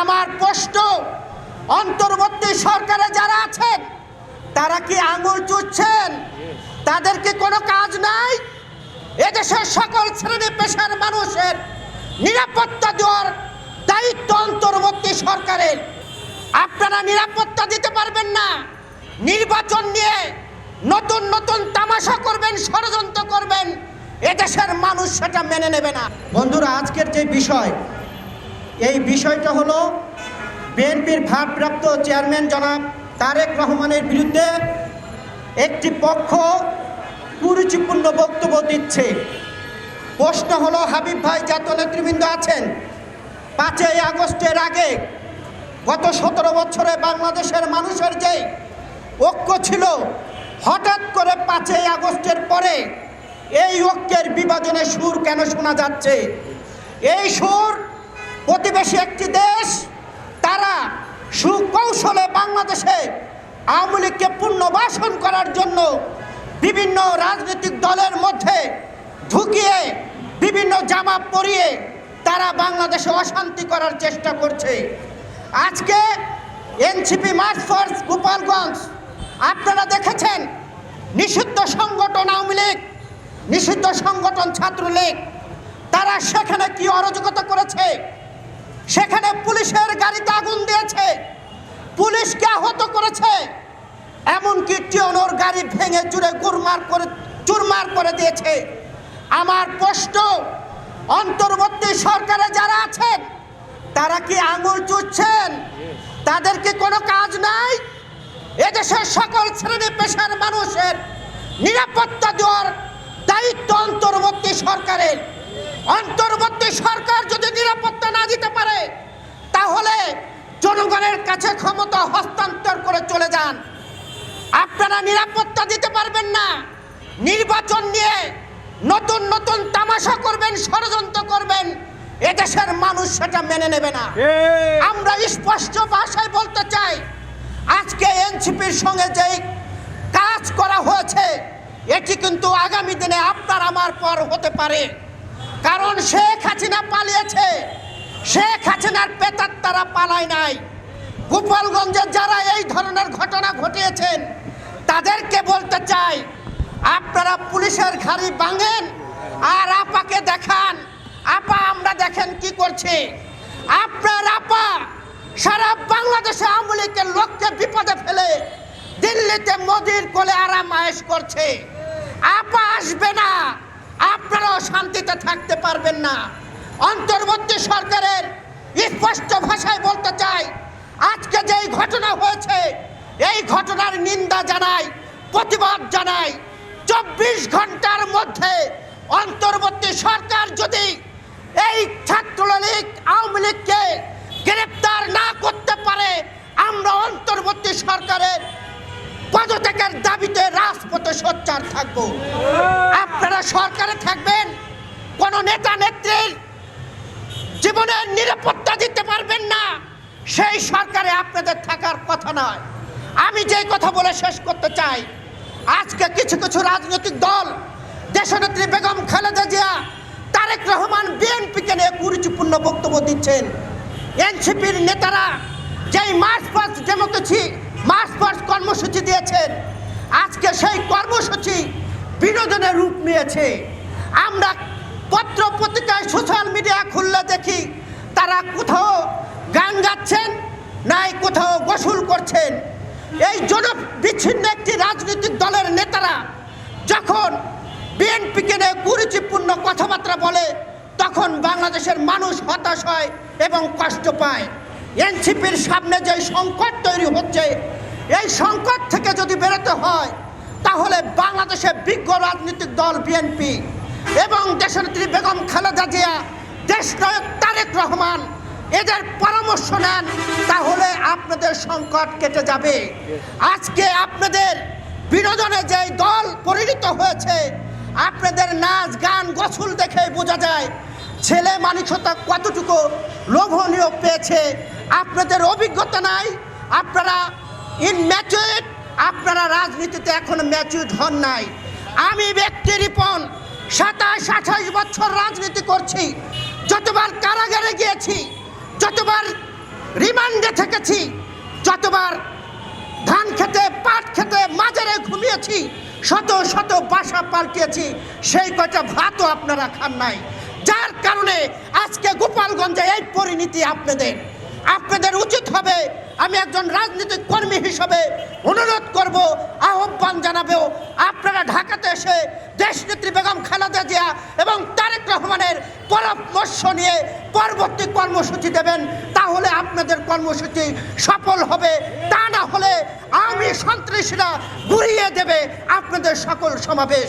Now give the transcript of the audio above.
আমার প্রশ্ন অন্তর্বর্তী সরকারে যারা আছেন তারা কি আঙুল চুচ্ছেন? তাদের কি কোনো কাজ নাই? এদেশের সকল শ্রেণি পেশার মানুষের নিরাপত্তা দেওয়ার দায়িত্ব অন্তর্বর্তী সরকারের। আপনারা নিরাপত্তা দিতে পারবেন না। নির্বাচন নিয়ে নতুন নতুন তামাশা করবেন, ষড়যন্ত্র করবেন। এদেশের মানুষ সেটা মেনে নেবে না। বন্ধুরা, আজকের যে বিষয় এই বিষয়টা হলো বিএনপির ভারপ্রাপ্ত চেয়ারম্যান জনাব তারেক রহমানের বিরুদ্ধে একটি পক্ষ কুরুচিপূর্ণ বক্তব্য দিচ্ছে। প্রশ্ন হলো, হাবিব ভাই জাতীয় নেতৃবৃন্দ আছেন? পাঁচই আগস্টের আগে গত সতেরো বছরে বাংলাদেশের মানুষের যে ঐক্য ছিল, হঠাৎ করে পাঁচই আগস্টের পরে এই ঐক্যের বিভাজনের সুর কেন শোনা যাচ্ছে? এই সুর প্রতিবেশী একটি দেশ, তারা সুকৌশলে বাংলাদেশে আওয়ামী লীগকে পুনর্বাসন করার জন্য বিভিন্ন রাজনৈতিক দলের মধ্যে ঢুকিয়ে বিভিন্ন জামা পরিয়ে তারা বাংলাদেশে অশান্তি করার চেষ্টা করছে। আজকে এনসিপি মার্চ ফোর্স গোপালগঞ্জ, আপনারা দেখেছেন নিষিদ্ধ সংগঠন আওয়ামী লীগ, নিষিদ্ধ সংগঠন ছাত্রলীগ, তারা সেখানে কি অরাজকতা করেছে? সেখানে পুলিশের গাড়িতে আগুন দিয়েছে। পুলিশকে আহত করেছে। এমনকি টিয়নোর গাড়ি ভেঙে চুরে গুরমার করে, চুরমার করে দিয়েছে। আমার প্রশ্ন, অন্তর্বর্তী সরকারে যারা আছেন, তারা কি আঙুল চুচ্ছেন তাদের কি কোনো কাজ নাই? এদেশের সকল শ্রেণি পেশার মানুষের নিরাপত্তা দেওয়ার দায়িত্ব অন্তর্বর্তী সরকারের। অন্তর্বর্তী সরকার যদি নিরাপত্তা না দিতে পারে তাহলে জনগণের কাছে ক্ষমতা হস্তান্তর করে চলে যান। আপনারা নিরাপত্তা দিতে পারবেন না। নির্বাচন নিয়ে নতুন নতুন তামাশা করবেন ষড়যন্ত্র করবেন। এদেশের মানুষ সেটা মেনে নেবে না। আমরা স্পষ্ট ভাষায় বলতে চাই আজকে এনসিপির সঙ্গে যে কাজ করা হয়েছে এটি কিন্তু আগামী দিনে আপনার আমার পর হতে পারে। কারণ শেখ হাসিনা পালিয়েছে। শেখ হাসিনার পেতার তারা পালায় নাই। গোপালগঞ্জে যারা এই ধরনের ঘটনা ঘটিয়েছেন, তাদেরকে বলতে চাই, আপনারা পুলিশের ঘাড়ি ভাঙেন আর আপাকে দেখান। আপা, আমরা দেখেন কি করছে। আপনার আপা সারা বাংলাদেশে আওয়ামী লীগের লোককে বিপদে ফেলে দিল্লিতে মোদির কোলে আরাম আয়েশ করছে। আপা আসবে না। আপনারাও শান্তিতে থাকতে পারবেন না। অন্তর্বর্তী সরকারের স্পষ্ট ভাষায় বলতে চাই, আজকে যেই ঘটনা হয়েছে, এই ঘটনার নিন্দা জানাই, প্রতিবাদ জানাই, চব্বিশ ঘণ্টার মধ্যে অন্তর্বর্তী সরকার যদি এই ছাত্রলীগ, আওয়ামী লীগকে গ্রেপ্তার না করতে পারে, আমরা অন্তর্বর্তী সরকারের পদত্যাগের দাবিতে রাজপথে সোচ্চার থাকব। আপনারা সরকারে থাকবেন, কোন নেতা নেত্রীর জীবনের নিরাপত্তা দিতে পারবেন না। সেই সরকারে আপনাদের থাকার কথা নয়। আমি যেই কথা বলে শেষ করতে চাই, আজকে কিছু কিছু রাজনৈতিক দল, দেশনেত্রী বেগম খালেদা জিয়া, তারেক রহমান বিএনপিকে নিয়ে গুরুত্বপূর্ণ বক্তব্য দিচ্ছেন। এনসিপির নেতারা যেই march past democracy, march past কর্মসূচি দিয়েছেন আজকে সেই কর্মসূচি বিনোদনের রূপ নিয়েছে। আমরা পত্র পত্রিকায় সোশ্যাল মিডিয়া খুললে দেখি তারা কোথাও গান গাচ্ছেন নাই কোথাও গোসল করছেন। এই জন বিচ্ছিন্ন একটি রাজনৈতিক দলের নেতারা যখন বিএনপিকে নিয়ে কুরুচিপূর্ণ কথাবার্তা বলে, তখন বাংলাদেশের মানুষ হতাশ হয় এবং কষ্ট পায়। এনসিপির সামনে যে সংকট তৈরি হচ্ছে এই সংকট থেকে যদি বেরোতে হয়, তাহলে বাংলাদেশের বিজ্ঞ রাজনৈতিক দল বিএনপি এবং দেশনেত্রী বেগম খালেদা জিয়া দেশনায়ক তারেক রহমান, এদের পরামর্শ নেন, তাহলে আপনাদের সংকট কেটে যাবে। আজকে আপনাদের বিনোদনে যে দল পরিণত হয়েছে, আপনাদের নাচ, গান, গোসল দেখে বোঝা যায়, ছেলে মানসিকতা কতটুকু লোভনীয় পেয়েছে। আপনাদের অভিজ্ঞতা নাই, আপনারা ইনম্যাচুয়েড আপনারা রাজনীতিতে এখন ম্যাচুইড হন নাই। আমি ব্যক্তি রিপন, সাতাশ, আঠাশ বছর রাজনীতি করছি। যতবার কারাগারে গিয়েছি, যতবার রিমান্ডে থেকেছি, যতবার ধান খেতে, পাট খেতে, মাজারে ঘুমিয়েছি, শত শত বাসা পাল্টিয়েছি, সেই কয়টা ভাতও আপনারা খান নাই। যার কারণে আজকে গোপালগঞ্জে এই পরিণতি আপনাদের। আপনাদের উচিত হবে আমি একজন রাজনৈতিক কর্মী হিসেবে অনুরোধ করব, আহ্বান জানাবেও। আপনারা ঢাকাতে এসে দেশনেত্রী বেগম খালেদা জিয়া এবং তারেক রহমানের পরামর্শ নিয়ে পরবর্তী কর্মসূচি দেবেন, তাহলে আপনাদের কর্মসূচি সফল হবে। তা না হলে আমি সন্ত্রাসীরা গুড়িয়ে দেবে আপনাদের সকল সমাবেশ।